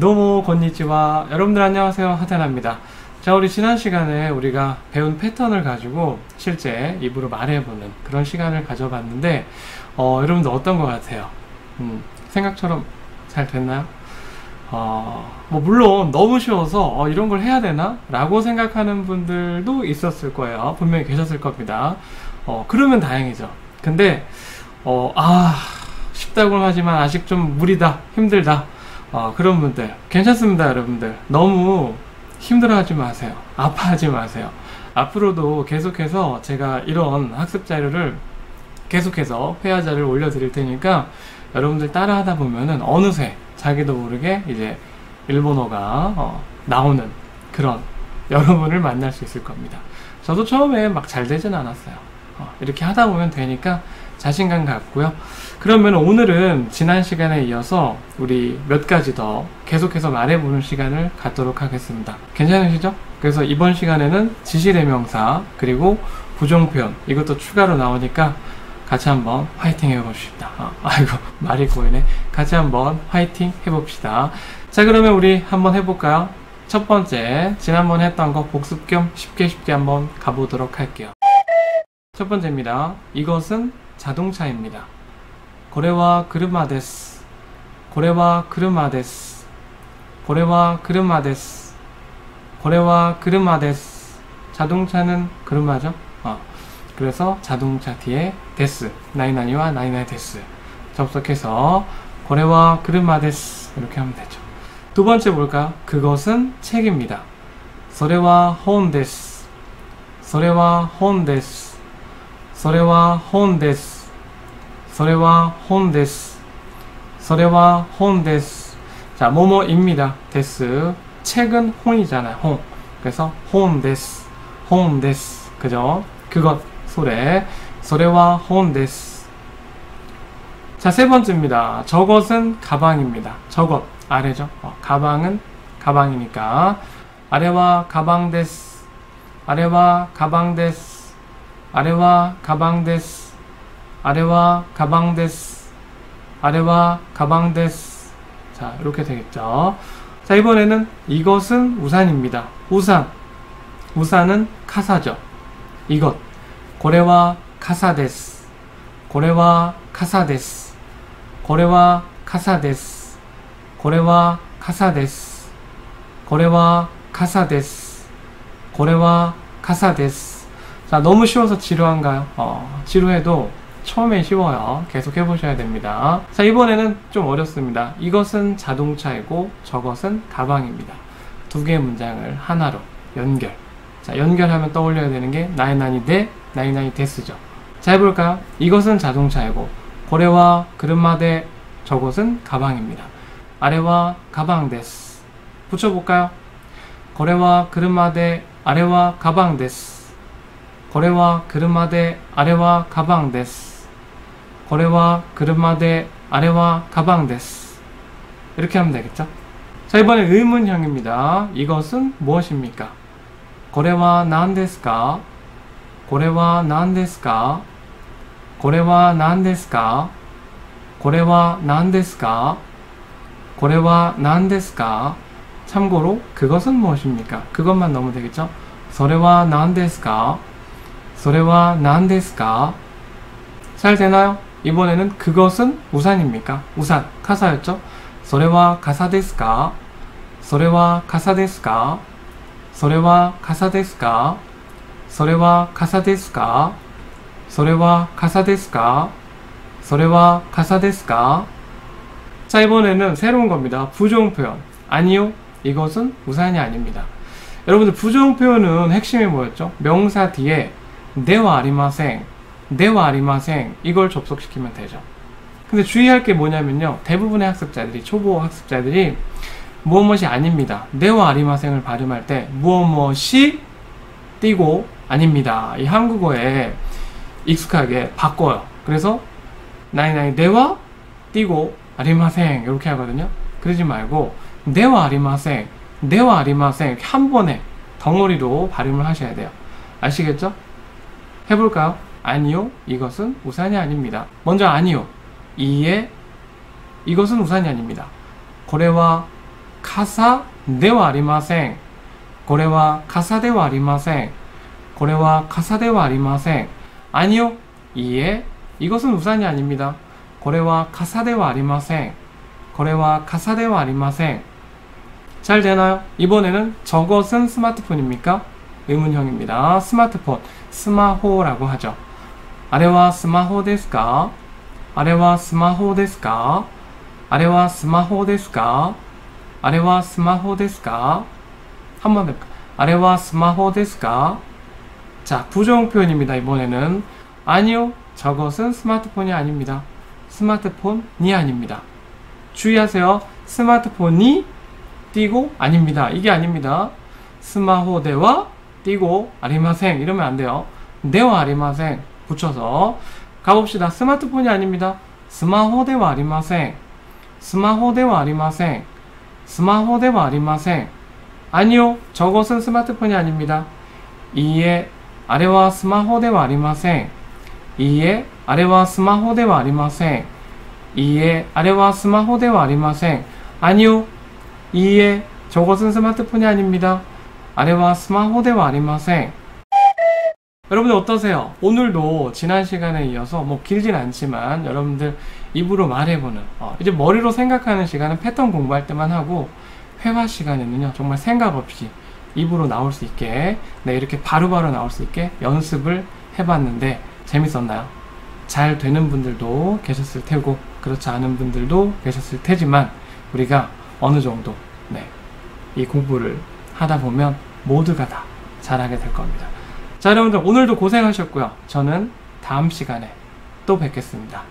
도모 건니치와 여러분들 안녕하세요 하테나입니다 자 우리 지난 시간에 우리가 배운 패턴을 가지고 실제 입으로 말해보는 그런 시간을 가져봤는데 어, 여러분들 어떤 것 같아요? 음, 생각처럼 잘 됐나요? 어, 뭐 물론 너무 쉬워서 어, 이런 걸 해야 되나? 라고 생각하는 분들도 있었을 거예요 분명히 계셨을 겁니다 어, 그러면 다행이죠 근데 어, 아 쉽다고는 하지만 아직 좀 무리다 힘들다 어, 그런 분들. 괜찮습니다 여러분들. 너무 힘들어하지 마세요. 아파하지 마세요. 앞으로도 계속해서 제가 이런 학습 자료를 계속해서 회화자를 올려드릴 테니까 여러분들 따라 하다 보면은 어느새 자기도 모르게 이제 일본어가 어, 나오는 그런 여러분을 만날 수 있을 겁니다. 저도 처음에 막 잘 되진 않았어요. 어, 이렇게 하다 보면 되니까 자신감 갖고요. 그러면 오늘은 지난 시간에 이어서 우리 몇 가지 더 계속해서 말해보는 시간을 갖도록 하겠습니다. 괜찮으시죠? 그래서 이번 시간에는 지시대명사 그리고 부정표현 이것도 추가로 나오니까 같이 한번 화이팅 해봅시다. 아, 아이고 말이 꼬이네. 같이 한번 화이팅 해봅시다. 자 그러면 우리 한번 해볼까요? 첫 번째 지난번 했던 거 복습 겸 쉽게 쉽게 한번 가보도록 할게요. 첫 번째입니다. 이것은 자동차입니다. 고래와 그르마です. 고래와 그르마です. 고래와 그르마です. 고래와 그르마です. 자동차는 그르마죠? 어. 그래서 자동차 뒤에 데스, 나이나니와 나이나이 데스 접속해서 고래와 그르마です 이렇게 하면 되죠. 두 번째 볼까요? 그것은 책입니다. それは本です.それは本です. それは本です。それは本です。それは本です。 자, 뭐뭐입니다. 데스. 책은 혼이잖아요. 혼. 그래서 혼です. 혼です. 그죠? 그것, 소래. それは本です. 자, 세 번째입니다. 저것은 가방입니다. 저것, 아래죠? 어, 가방은 가방이니까. 아래와 가방です. 아래와 가방です. 아래와 가방 데스 아래와 가방 데스 아래와 가방 데스 자 이렇게 되겠죠. 자 이번에는 이것은 우산입니다. 우산. 우산은 카사죠. 이것. 고래와 카사 데스 고래와 카사 데스 고래와 카사 데스 고래와 카사 데스 고래와 카사 데스 고래와 카사 데스 자, 너무 쉬워서 지루한가요? 어, 지루해도 처음에 쉬워요. 계속 해보셔야 됩니다. 자, 이번에는 좀 어렵습니다. 이것은 자동차이고 저것은 가방입니다. 두 개의 문장을 하나로 연결. 자, 연결하면 떠올려야 되는 게 나이나니 대 나이나니 데스죠. 자, 해볼까요? 이것은 자동차이고 고래와 그름마대 저것은 가방입니다. 아래와 가방 데스. 붙여볼까요? 고래와 그름마대 아래와 가방 데스. これは車であれはカバンですこれは車であれはカバンです 이렇게 하면 되겠죠? 자 이번엔 의문형입니다. 이것은 무엇입니까? これは何ですかこれは何ですかこれは何ですかこれは何ですか 참고로 그것은 무엇입니까? 그것만 넣으면 되겠죠? それは何ですか それは 何ですか? 잘 되나요? 이번에는 그것은 우산입니까? 우산, 카사였죠? それは 가사ですか? それは 가사ですか? それは 가사ですか? それは 가사ですか? それは 가사ですか? それは 가사ですか? 자, 이번에는 새로운 겁니다. 부정 표현. 아니요. 이것은 우산이 아닙니다. 여러분들 부정 표현은 핵심이 뭐였죠? 명사 뒤에 네와 아리마생, 네와 아리마생 이걸 접속시키면 되죠. 근데 주의할 게 뭐냐면요. 대부분의 학습자들이 초보 학습자들이 무엇무엇이 아닙니다. 네와 아리마생을 발음할 때 무엇무엇이 띄고 아닙니다. 이 한국어에 익숙하게 바꿔요. 그래서 나이 나이 네와 띄고 아리마생 이렇게 하거든요. 그러지 말고 네와 아리마생, 네와 아리마생 한 번에 덩어리로 발음을 하셔야 돼요. 아시겠죠? 해볼까요? 아니요, 이것은 우산이 아닙니다. 먼저 아니요, 이에 이것은 우산이 아닙니다. 거래와 가사 대와 아리마생. 거래와 가사 대와 아리마생. 거래와 가사 대와 아리마생. 아니요, 이에 이것은 우산이 아닙니다. 거래와 가사 대와 아리마생. 거래와 가사 대와 아리마생. 잘 되나요? 이번에는 저것은 스마트폰입니까? 의문형입니다. 스마트폰, 스마호라고 하죠. 아래와 스마호 데스까? 아래와 스마호 데스까? 아래와 스마호 데스까? 아래와 스마호 데스까? 한번 해볼까? 아래와 스마호 데스까? 자, 부정 표현입니다. 이번에는 아니요, 저것은 스마트폰이 아닙니다. 스마트폰이 아닙니다. 주의하세요. 스마트폰이 띄고 아닙니다. 이게 아닙니다. 스마호대와 띄고 아리마생 이러면 안 돼요. 네와 아리마생 붙여서 가봅시다. 스마트폰이 아닙니다. 스마호 대와 아리마생 스마호 대와 아리마생 스마호 대와 아리마생 아니요. 저것은 스마트폰이 아닙니다. 이에 아래와 스마호 대와 아리마생 이에 아래와 스마호 대와 아리마생 이에 아래와 스마호 대와 아리마생 아니요. 이에 저것은 스마트폰이 아닙니다. 아래와 스마호대와 아리마생 여러분들 어떠세요? 오늘도 지난 시간에 이어서 뭐 길진 않지만 여러분들 입으로 말해보는 어, 이제 머리로 생각하는 시간은 패턴 공부할 때만 하고 회화 시간에는요 정말 생각 없이 입으로 나올 수 있게 네 이렇게 바로바로 나올 수 있게 연습을 해봤는데 재밌었나요? 잘 되는 분들도 계셨을 테고 그렇지 않은 분들도 계셨을 테지만 우리가 어느 정도 네, 이 공부를 하다 보면 모두가 다 잘하게 될 겁니다. 자 여러분들 오늘도 고생하셨고요. 저는 다음 시간에 또 뵙겠습니다.